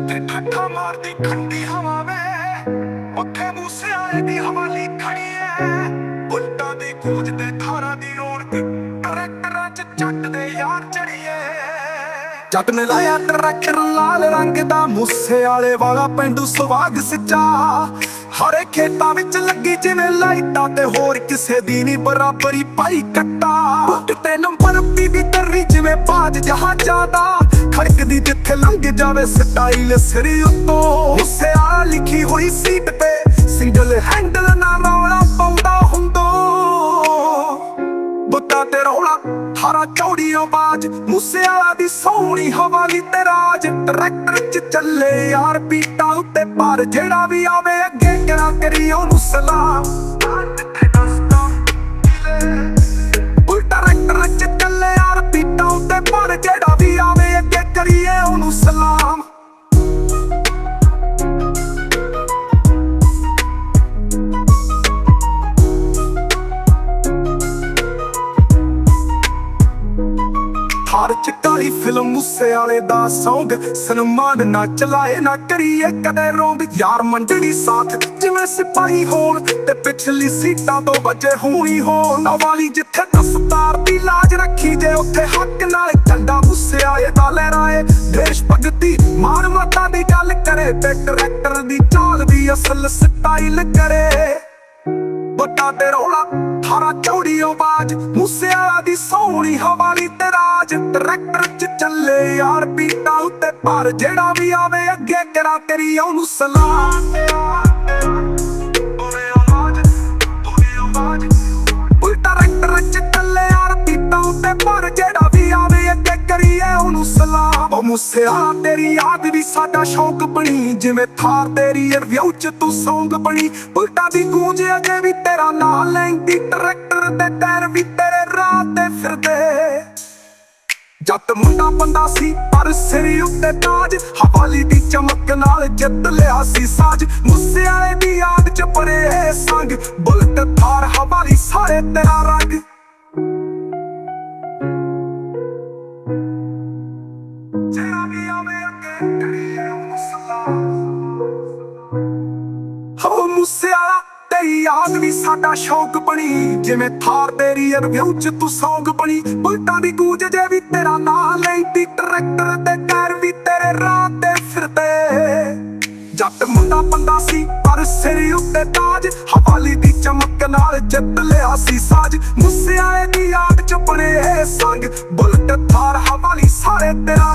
ਜਿੱਥੇ ਠੱਠਾ ਮਾਰਦੀ ਠੰਡੀ ਹਵਾ ਵੇ। ਉੱਥੇ ਮੂਸੇ ਵਾਲੇ ਦੀ ਹਵਾਲੀ ਖੜੀ ਐ ਉੱਟਾਂ ਦੀ ਗੂੰਜ ਤੇ ਧਾਰਾਂ ਦੀ ਰੌਣਕ ਟਰੈਕਟਰਾਂ 'ਚ ਜੱਟ ਦੇ ਯਾਰ ਚੜੀਏ ਜੱਟ ਨੇ ਲਾਇਆ ਟਰੈਕਟਰ ਲਾਲ ਰੰਗ ਦਾ ਮੂਸੇ ਵਾਲੇ ਵਾਲਾ ਪਿੰਡੂ ਸੁਭਾਗ ਸੱਚਾ। ਹਰੇ ਖੇਤਾਂ ਵਿੱਚ ਲੱਗੀ ਜਿਵੇਂ ਲਾਈਟਾਂ ਤੇ ਹੋਰ ਕਿਸੇ ਦੀ ਨਹੀਂ ਬਰਾਬਰੀ ਪਾਈ ਕੱਟਾ। ਬੁੱਟ ਤੇ ਨੰਬਰ ਬੀਬੀ ਤਰੀ ਜਿਵੇਂ ਬਾਜ ਜਹਾਜ਼ਾਂ ਦਾ? ਖੜਕਦੀ ਜਿੱਥੇ ਲੰਘ ਜਾਵੇ ਸਟਾਈਲ ਸਿਰ ਉੱਤੋਂ। ਮੂਸੇ ਲਿਖੀ ਹੋਈ ਸੀਟ ਤੇ ਸਿੰਗਲ ਹੈਂਡਲ ਨਾ ਰੌਲਾ ਪਾਉਂਦਾ ਹੁੰਦੋ। ਬੁੱਤਾ ਤੇ ਰੌਲਾ, ਹਾਰਾ ਚੌੜੀ ਆਵਾਜ਼ ਮੂਸੇ ਵਾਲਾ ਦੀ ਸੋਹਣੀ ਹਵਾਲੀ ਤੇ ਰਾਜ। ਟਰੈਕਟਰ ਚ ਚੱਲੇ ਯਾਰ ਪੀਟਾਂ ਉੱਤੇ ਪਰ ਜਿਹੜਾ ਵੀ ਆਵੇ ਅੱਗੇ ਕਰਾ ਕਰੀ ਉਹਨੂੰ ਸਲਾਮ। ਹਰ ਚਿੱਟਾਈ ਫਿਲਮ ਮੂਸੇ ਵਾਲੇ ਦਾ ਸੌਂਗ। ਸਨਮਾਨ ਨਾ ਚਲਾਏ ਨਾ ਕਰੀਏ ਕਦੇ ਰੋਂਦ ਯਾਰ ਮੰਡੜੀ ਸਾਥ ਜਿਵੇਂ ਸਿਪਾਹੀ ਹੋਣ ਤੇ ਪਿਛਲੀ ਸੀਟਾਂ ਤੋਂ ਬਚੇ ਹੋਣੀ ਹੋਣ। ਵਾਲੀ ਜਿੱਥੇ ਦਸਤਾਰ ਦੀ ਲਾਜ ਰੱਖੀ ਜੇ ਉੱਥੇ ਹੱਕ ਨਾਲ ਕੰਡਾ ਮੂਸੇ ਵਾਲੇ ਦਾ ਲਹਿਰਾਏ। ਦੇਸ਼ ਭਗਤੀ ਮਾਨ ਮਤਾਂ ਦੀ ਗੱਲ ਕਰੇ ਤੇ ਟਰੈਕਟਰ ਦੀ ਚਾਲ ਦੀ ਅਸਲ ਸਟਾਈਲ ਕਰੇ। ਵੱਡਾ ਤੇ ਰੌਲਾ ਥਾਰਾ ਚੌੜੀ ਆਵਾਜ਼ ਮੂਸੇ ਦੀ ਸੋਹਣੀ ਹਵਾਲੀ ਤੇ ਰਾਜ। ਟਰੈਕਟਰ ਚ ਚੱਲੇ ਯਾਰ ਪੀਟਾਂ ਉੱਤੇ ਪਰ ਜਿਹੜਾ ਵੀ ਆਵੇ, ਅੱਗੇ ਕਰਾ ਤੇਰੀ ਉਹਨੂੰ ਸਲਾਮ ਟਰੈਕਟਰ ਚੱਲੇ ਯਾਰ ਪੀਟਾਂ ਪਰ ਜਿਹੜਾ ਵੀ ਆਵੇ, ਅੱਗੇ ਕਰੀਏ ਉਹਨੂੰ ਸਲਾਮ ਉਹ ਮੂਸੇ ਵੀ ਸਾਡਾ ਸ਼ੌਕ ਬਣੀ। ਜਿਵੇਂ ਥਾਰ ਤੇਰੀ ਰਿਵਿਊ ਚ ਤੂੰ ਸੌਂਗ ਬਣੀ। ਉਲਟਾ ਦੀ ਗੂੰਜ ਅਜੇ ਵੀ ਤੇਰਾ ਨਾਂ ਲੈਂਦੀ ਟਰੈਕਟਰ ਦੇ ਟਾਇਰ ਵੀ ਤੇਰੇ ਰਾਹ ਤੇ ਫਿਰਦੇ। ਜੱਟ ਮੁੰਡਾ ਬੰਦਾ ਸੀ, ਪਰ ਸਿਰ ਉੱਤੇ ਤਾਜ। ਹਵਾਲੀ ਦੀ ਚਮਕ ਨਾਲ ਜਿੱਤ ਲਿਆ ਸੀ ਸਾਜ। ਮੁੱਸੇ ਵਾਲੇ ਦੀ ਯਾਦ ਚ ਪਰੇ। ਤੇਰੀ ਵੀ ਸਾਡਾ ਸ਼ੌਕ ਬਣੀ। ਜਿਵੇਂ ਥਾਰ ਤੇਰੀ ਰਿਵਿਊ ਚ ਤੂੰ ਸੌਂਗ ਬਣੀ। ਬੁਲਟਾਂ ਦੀ ਗੂੰਜ ਜੇ ਵੀ ਤੇਰਾ ਨਾਂ ਲੈਂਦੀ ਟਰੈਕਟਰ ਤੇ ਟਾਇਰ ਵੀ ਤੇਰੇ ਰਾਹ ਤੇ ਫਿਰਦੇ। ਜੱਟ ਮੁੰਡਾ ਬੰਦਾ ਸੀ, ਪਰ ਸਿਰ ਉੱਤੇ ਤਾਜ। ਹਵਾਲੀ ਦੀ ਚਮਕ ਨਾਲ ਜਿੱਤ ਲਿਆ ਸੀ ਸਾਜ। ਮੁੱਸੇ ਦੀ ਯਾਦ ਚ ਬਣੇ ਸੰਗ। ਬੁਲਟ, ਥਾਰ, ਹਵਾਲੀ, ਸਾਰੇ ਤੇਰਾ